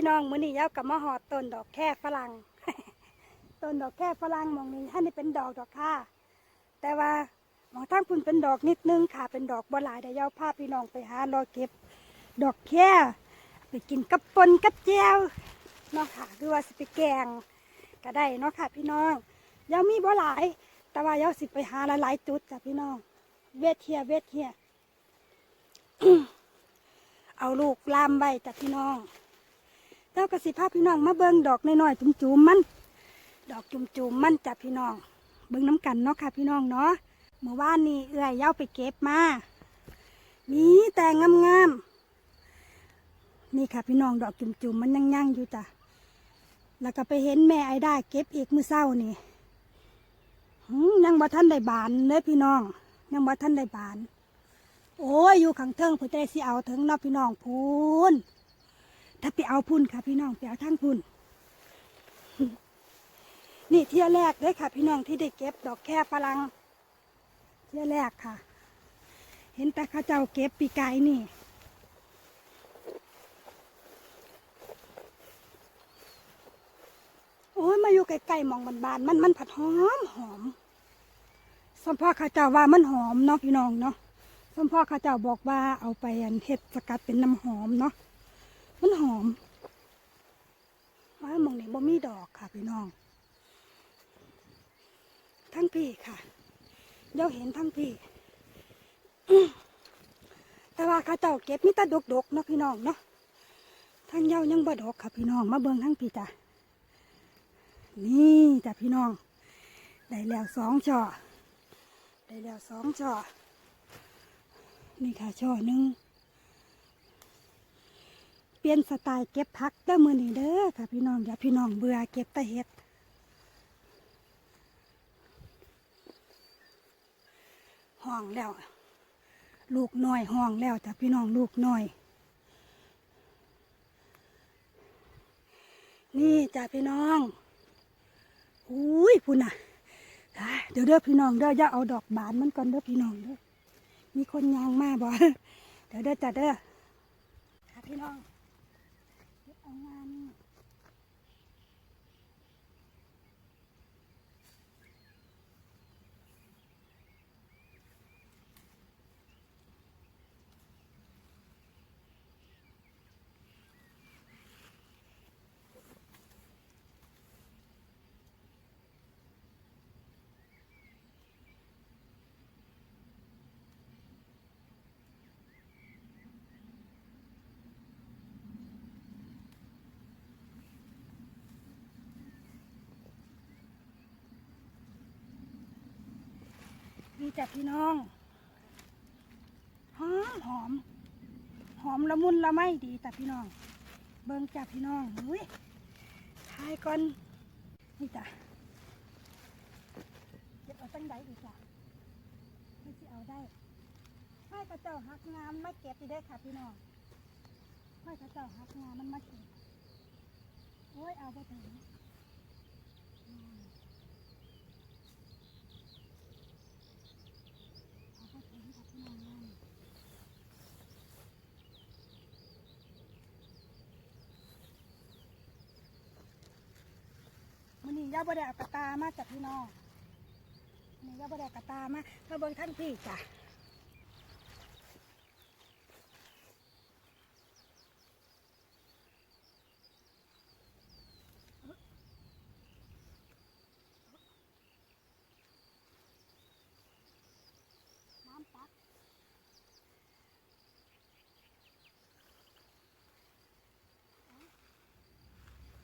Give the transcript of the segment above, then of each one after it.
พี่น้องมื้อนี้ยาวกับมาหอดต้นดอกแค่ฝรั่ง ต้นดอกแค่ฝรั่งมองนี้ท่านนี่เป็นดอกดอกค่ะ แต่ว่ามองทั้งคุณเป็นดอกนิดนึงค่ะ เป็นดอกบัหลายเดี๋ยวยาวพาพี่น้องไปหารอเก็บ ดอกแค่ไปกินกับปนกับแจวเนาะค่ะหรือว่าสิไปแกงก็ได้เนาะค่ะ พี่น้องยาวมีบ่หลาย แต่ว่ายาวสิไปหาหลายๆจุดจ้ะพี่น้อง เวทเทียเวทเทียเอาลูกลามใบจากพี่น้อง แล้วกสิภาพพี่น้องมาเบิ่งดอกน้อยๆจุ่มๆมัน ดอกจุ่มๆมันจากพี่น้อง เบิ่งน้ำกันเนาะค่ะพี่น้องเนาะเมื่อวานนี้เอื้อยเย้าไปเก็บมา มีแต่งามๆนี่ค่ะพี่น้องดอกจุ่มๆมันยังๆอยู่จ้ะแล้วก็ไปเห็นแม่ไอ้ได้เก็บอีกมือเศร้านี่หืมยังบ่ทันได้บานเลยพี่น้อง ยังบ่ทันได้บาน โอ้ยอยู่ข้างเทิงเพื่อจสิเอาถึงนาะพี่น้องพูน ถ้าไปเอาพุ่นค่ะ พี่น้องไปเอาทั้งพุ่น นี่เที่ยแรกเลยค่ะ พี่น้องที่ได้เก็บดอกแค่ฝรั่งเที่ยแรกค่ะ เห็นแต่ข้าเจ้าเก็บปีกายนี่โอ้ยมาอยู่ใกล้ๆมองบานๆมันมันผัดหอมหอมสมพ่อข้าเจ้าว่ามันหอมเนาะพี่น้องเนาะสมพ่อข้าเจ้าบอกว่าเอาไปอันเฮ็ดสกัดเป็นน้ำหอมเนาะ มันหอมว่าหมองนี้บ่มีดอกค่ะพี่น้อง ทั้งพี่ค่ะเดี๋ยวเห็นทั้งพี่ แต่ว่าข้าเจ้าเก็บมีแต่ดกๆเนาะพี่น้องเนาะทั้งเย้ายังบ่ดกค่ะพี่น้อง มาเบิ่งทั้งพี่จ้ะนี่จ้ะพี่น้อง ได้แล้วสองช่อได้แล้วสองช่อนี่ค่ะช่อหนึ่ง ลี่ยนสไตล์เก็บพักเด้อมือนี้เด้อค่ะพี่น้องอย่าพี่น้องเบื่อเก็บตะเห็ดห้องแล้ว ลูกน้อยห้องแล้วจ้ะพี่น้องลูกน้อย นี่จ้ะพี่น้องอุ้ยพุ่นน่ะเดี๋ยวเด้อพี่น้องเด้อย่าเอาดอกบานมันก่อนเด้อพี่น้องเด้อมีคนยางมาบ่เดี๋ยวเด้อจัดเด้อค่ะพี่น้อง จ้ะพี่น้องหอมหอม หอมละมุนละไม่ดีจ้ะพี่น้อง เบิ่งจ้ะพี่น้องอุ้ยทายก่อนนี่จ้ะเก็บเอาตั้งใดอีกจ้ะไม่สิเอาได้ให้กระเจ้าหักงามไมาเก็บดีได้ค่ะพี่น้องให้กระเจ้าหักงามมันมาเก็บโอ้ยเอาไปถึงอืมเอาไปถึงค่ะพี่น้องมันนี่ ย่าบดเอากระตามาจากพี่น้องนี่ย่าบดเอากระตามาเพื่อเบิ่งท่านพี่จ้ะ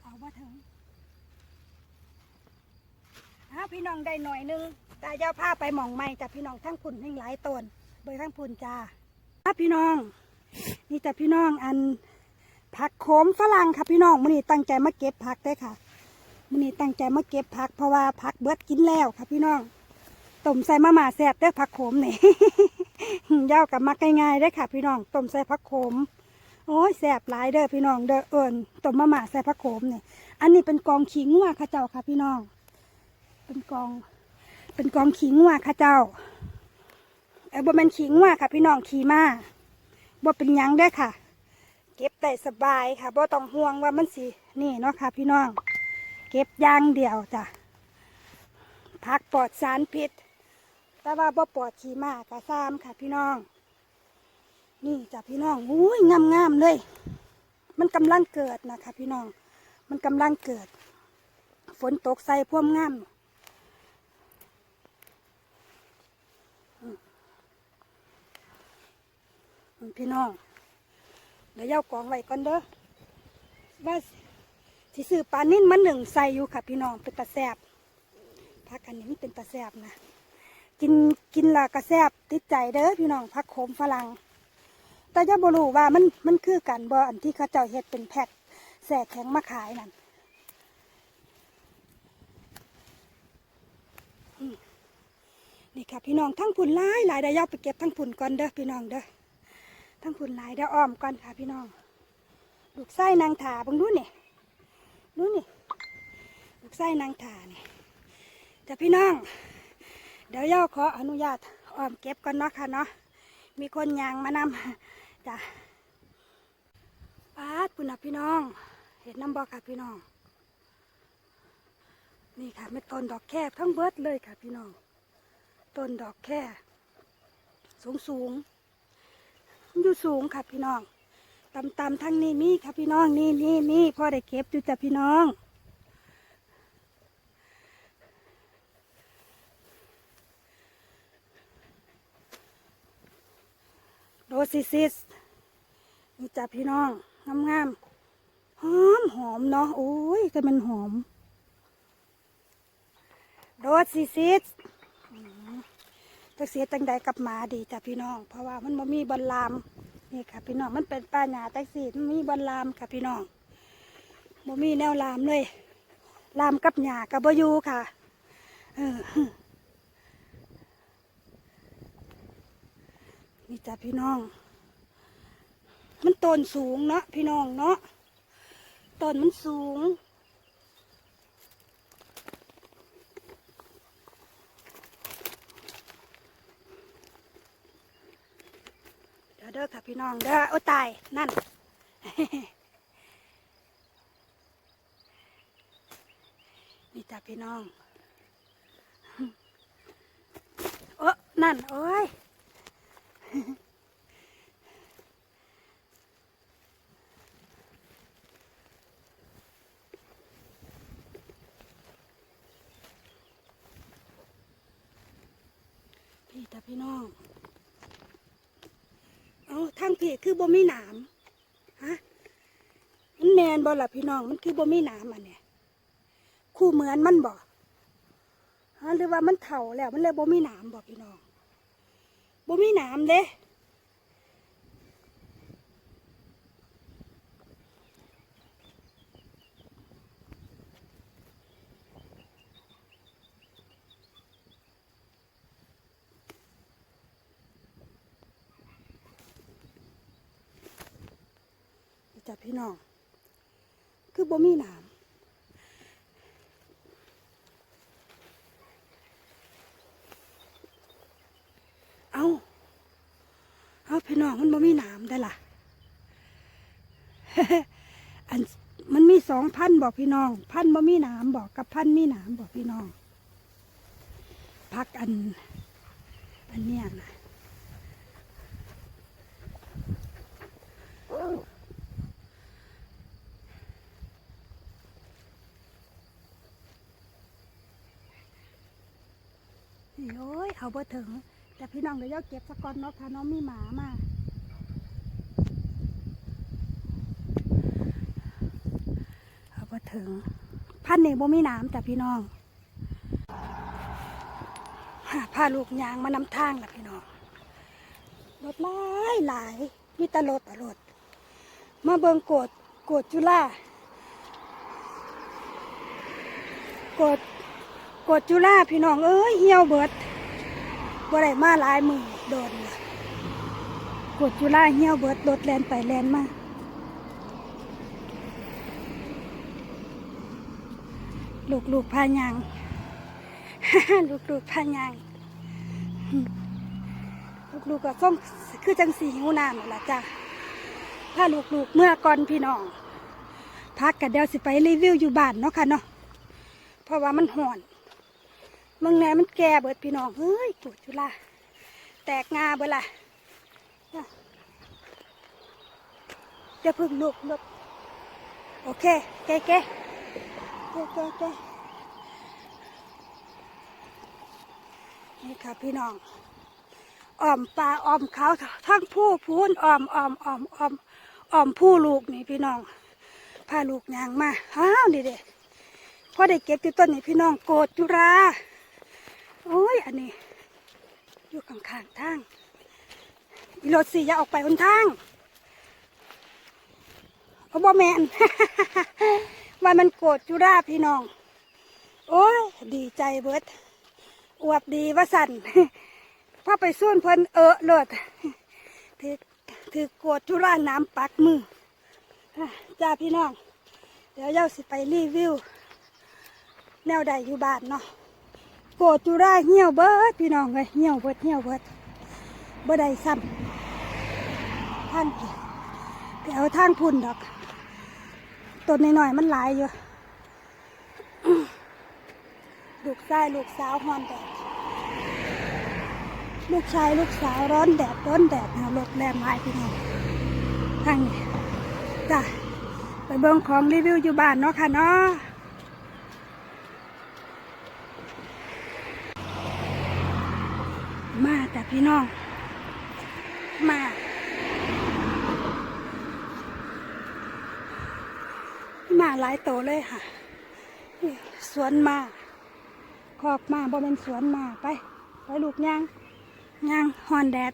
เอาว่าถึง อ้าพี่น้องได้หน่อยหนึงตายาผ้าไปหมองไม่จ้ะพี่น้องทั้งพุ่นทั้งหลายตนเบยทั้งพุ่นจ้าอ้าพี่น้อง นี่แต่พี่น้องอันผักโขมฝรั่งค่ะพี่น้องมื้อนี้ตั้งใจมาเก็บผักได้ค่ะมื้อนี้ตั้งใจมาเก็บผักเพราะว่าผักเบิดกินแล้วค่ะพี่น้องต้มใส่มะม่าแซ่บเด้ผักโขมนี่ยากับมักง่ายๆได้ค่ะพี่น้องต้มใส่ผักโขมโอ้ยแซ่บหลายเด้อพี่น้องเด้อเอิญต้มมะม่าใส่ผักโขมนี่อันนี้เป็นกองขิงว่ะข้าเจ้าค่ะพี่น้อง เป็นกอง เป็นกองขิงว่ะข้าเจ้าเออบ่เป็นขิงว่ะค่ะ พี่น้องขี่มาบ่เป็นยังเด้ค่ะ เก็บได้สบายค่ะบ่ต้องห่วงว่ามันสินี่เนาะค่ะ พี่น้อง เก็บย่างเดียวจ้ะผักปลอดสารพิษแต่ว่าบ่ปลอดขี้มากกะซ้ำค่ะ พี่น้อง นี่จ้ะพี่น้องอุ้ยงามๆเลย มันกำลังเกิดนะคะ พี่น้อง มันกำลังเกิด ฝนตกใส่พ่วมงามอืมอืม พี่น้องเดี๋ยวเย้ากองไว้ก่อนเด้อว่าสิซื้อปลานิ่นมันหนึ่งใส่อยู่ค่ะ พี่น้องเป็นตาแซบพักอันนี้มันเป็นตาแซบนะกินกินละกระแซบติดใจเด้อพี่น้องพักโขมฝรั่งแต่จะบรูว่ามันมันคือกันบ่อันที่เขาเจ้าเฮ็ดเป็นแพ็คแสกแข็งมาขายนั่นนี่ค่ะพี่น้องทั้งผุนหลายหลายเดี๋ยวเอาไปเก็บทั้งผุนก่อนเด้อพี่น้องเด้อ ทั้งผุนหลายเดี๋ยวอ้อมก่อนค่ะพี่น้อง ลูกไส้นางถาบังดูนี่ดูนี่ ลูกไส้นางถาเนี่ยแต่พี่น้อง เดี๋ยวย่าขออนุญาตอ้อมเก็บก่อนเนาะค่ะเนาะ มีคนยางมานำจ้ะปาดปุ่นนะพี่น้อง เห็นน้ำบอกค่ะพี่น้อง นี่ค่ะไม่ต้นดอกแค่ทั้งเบิดเลยค่ะพี่น้อง ต้นดอกแค่สูงสูง อยู่สูงค่ะพี่น้องตำตำๆทั้งนี้มีค่ะพี่น้องนี่นี่นี่พ่อได้เก็บอยู่จ้ะพี่น้องโรซิซิสนี่จ้ะพี่น้องงามงามๆหอมหอมเนาะโอ้ยแต่มันหอมโรซิซิส จะเสียตังใดกับหมาดีจ้ะพี่น้อง เพราะว่ามันบ่มีบอลลามนี่ค่ะพี่น้องมันเป็นป่าหญ้าแท็กซี่มันมีบอลลามค่ะพี่น้องบ่มีแนวลามเลย ลามกับหญ้ากับบ่อยู่ค่ะเออนี่จ้ะพี่น้อง มันต้นสูงเนาะพี่น้องเนาะต้นมันสูง เด้อค่ะพี่น้องเด้อโอ้ตายนั่น นี่จ้ะพี่น้องโอ้นั่น โอ้ยพี่จ้ะพี่น้อง เอาทางพี่คือบ่มีหนามฮะมันแมนบ่ล่ะพี่น้องมันคือบ่มีหนามอันเนี่ยคู่เหมือนมันบ่ฮะหรือว่ามันเถ่าแล้วมันเลยบ่มีหนามบ่พี่น้องบ่มีหนามเด้ จ้ะพี่น้อง คือบ่มีหนามเอาเอาพี่น้องมันบ่มีหนามได้ล่ะ อันมันมีสองพันบอกพี่น้อง พันบ่มีหนามบอกกับพันมีหนามบอกพี่น้อง พักอัน อันเนี้ยนะ นี่โอ้ยเอาบ่ถึง แต่พี่น้องเดี๋ยวย่าเก็บสะกอนเนาะค่ะน้องมีหมามาเอาไปถึง พันนี่บ่มีน้ำจ้ะพี่น้องพาลูกยางมานำทางล่ะพี่น้องรถหลายหลายมีแตรถอะรถมาเบิงโกดโกดจุฬาโกด กดจุฬาพี่น้องเอ้ยเหี่ยวเบิดบ่ได้มาหลายมือโดนกดจุฬาเหี่ยวเบิดรถแลนไปแลนมาลูกลูกพายังลูกลูกพายังลูกลูกก็ส่งคือจังสีหิวน้ำล่ะจ้ะพาลูกๆเมื่อก่อนพี่น้องพักกันเดี๋ยวสิไปรีวิวอยู่บ้านเนาะค่ะเนาะเพราะว่ามันห่อน มืองแหนมันแก่เบิดพี่น้องเฮ้ยปวดจุฬาแตกงาเบิดละจะพึ่งลูกลูกโอเคเก๋เก๋เก๋เก๋เก๋นี่ค่ะพี่น้องอ้อมปลาอ้อมเขาทั้งผู้พูนอ้อมอ้อมอ้อมอ้อมอ้อมผู้ลูกนี่พี่น้องพาลูกยางมาอ้าวนี่เด็พ่อได้เก็บที่ต้นนี่พี่น้องโกดจุรา โอ้ย อันนี้ อยู่ข้างๆทางอีรถสี่อย่าออกไปบนทางเอาบ่แมนว่ามันโกดจุราพี่น้อง โอ้ย ดีใจเบิดอวบดีว่าสั่นพอไปส่วนเพิ่นเออเลิศถือถือโกวดจุราน้ำปักมือจ้าพี่น้อง เดี๋ยวเย้าสิไปรีวิว แนวใดอยู่บ้านเนาะ กวดจุราเหี่ยวเบิดพี่น้องเลยเหี่ยวเบิดเหี่ยวเบิดบ่ได้ซ้ำทางพี่ไปเอาทางพุ่นดอกต้นน้อยๆมันหลายอยู่ลูกชายลูกสาวฮอนแดดลูกชายลูกสาวร้อนแดดร้อนแดดนะรถแรงไม้พี่น้องทางนี้จ้ะไปเบิ่งของรีวิวอยู่บ้านเนาะค่ะเนาะมา แต่พี่น้อง มามาหลายโตวเลยค่ะสวนมาคอกมาบ่เป็นสวนมาไป ไปลูกย่างย่างฮอนแดด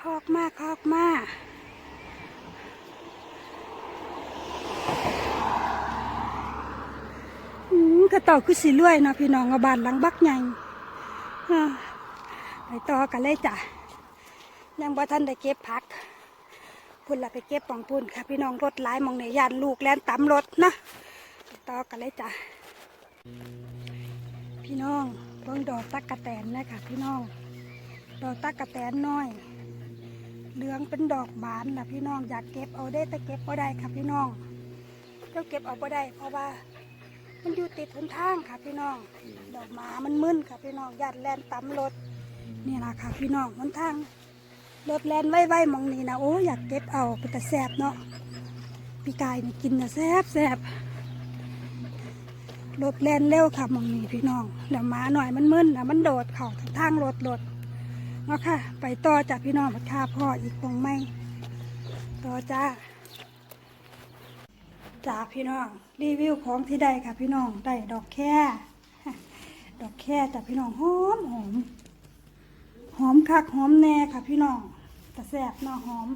คอกมาคอกมาอืม กระต่อคือสีรวยนะพี่น้องเอาบานหลังบักใหญ่ไปต่อกันเลยจ้ะยังบ่ทันได้เก็บผักพุ่นละไปเก็บปองพุ่นค่ะพี่น้องรถหลายหมองในยานลูกแล่นตำรถนะไปต่อกันเลยจ้ะพี่น้องเบิ่งดอกตักกะแตนนะคะพี่น้อง ดอกตักกะแตนน้อย เหลืองเป็นดอกบานนะพี่น้องอยากเก็บเอาได้แต่เก็บก็ได้ค่ะพี่น้องเจ้าเก็บเอาก็ได้ เพราะว่า มันอยู่ติดหนทางค่ะพี่น้อง ดอกหมามันมึนค่ะพี่น้องญาติแลนตำรถนี่ล่ะค่ะ พี่น้องหนทางรถแลนไว้ๆหมองนี้นะโอ้อยากเก็บเอาเป็นแต่แสบเนาะพี่กายนี่กินนะแสบแสบรถแลนเร็วค่ะมองนี้พี่น้องเดี๋ยวหมาหน่อยมันมึนแล้วมันโดดเข่าทางรถรถเนาะค่ะ ไปต่อจากพี่น้องมาฆ่าพ่ออีกตรงไม่ต่อจ้า จ้าพี่น้อง รีวิวของที่ได้ค่ะพี่น้องได้ดอกแค่ดอกแค่จาพี่น้องหอมหอมหอมคักหอมแน่ค่ะพี่น้องกระแสบเนาะหอม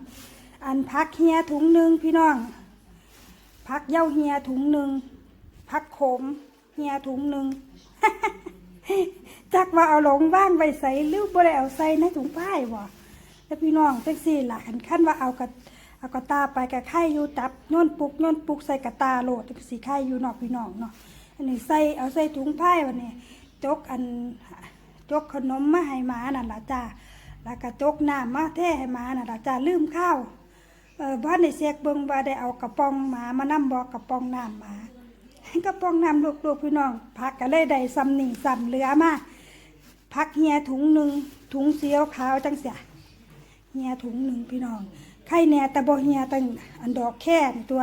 อันพักเฮียถุงหนึ่งพี่น้องพักเย้าเฮียถุงหนึ่งพักขมเฮียถุงหนึ่งจักว่าเอาหลงว่างไปใส่หรือบ่ได้เอาใส่ในถุงผ้าบ่แล้วพี่น้องจังซี่ล่ะคันขั้นว่าเอากระ เอากระตาไปกับไข่อยู่จับย้อนปุกย้อนปุกใส่กระตาโหลดสีไข่อยู่นอกพี่น้องเนาะอันนี้ใส่เอาใส่ถุงผ้าวันนี้จกอันจกขนมมาให้หมานั่นล่ะจ้าแล้วก็จกน้ำมาแท้ให้หมานั่นล่ะจ้าลืมข้าวเออบ้านในเสกเบิงว่าได้เอากระป๋องหมามานำบอกกระป๋องน้ำหมากระป๋องน้ำลูกๆพี่น้องพักก็เลยได้ซ้ำหนึ่งซ้ำเหลือมาพักเฮียถุงหนึ่งถุงเสียวขาวจังเสียเฮียถุงหนึ่งพี่น้อง ไข่แหน่แต่บ่เฮียตั้งอันดอกแค่นี่ตัว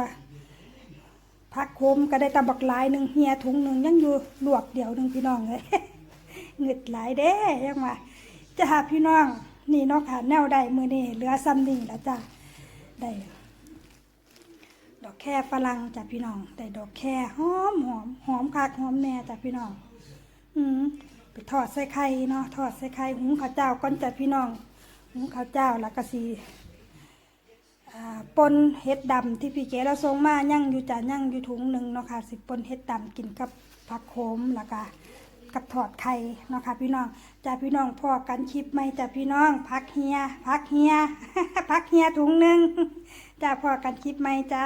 พักโคมก็ได้ตะบักหลายหนึ่งเฮียถุงหนึ่งยังอยู่ลวกเดียวหนึ่งพี่น้องเลยเงึดหลายเด้ยังว่าจะหาพี่น้อง นี่เนาะค่ะแนวใดมือนี่เหลือซ้ำนี่แล้วจ้ะได้ดอกแค่ฝรั่งจ้ะพี่น้องได้ดอกแค่หอมหอมหอมคักหอมแน่จ้ะพี่น้อง อืมไปทอดใส่ไข่เนาะทอดใส่ไข่หุงข้าวเจ้าก่อนจ้ะพี่น้องหุงข้าวเจ้าแล้วก็สี ปนเห็ดดำที่พี่เก๋เราส่งมายั่งอยู่จ้ะยั่งอยู่ถุงหนึ่งเนาะค่ะสิปนเห็ดดำกินกับผักโขมแล้วก็กับทอดไข่เนาะค่ะพี่น้องจ้ะพี่น้องพอกันคลิปไหมจ้ะพี่น้องพักเฮียพักเฮียพักเฮียถุงหนึ่งจ้ะพอกันคลิปไหมจ้า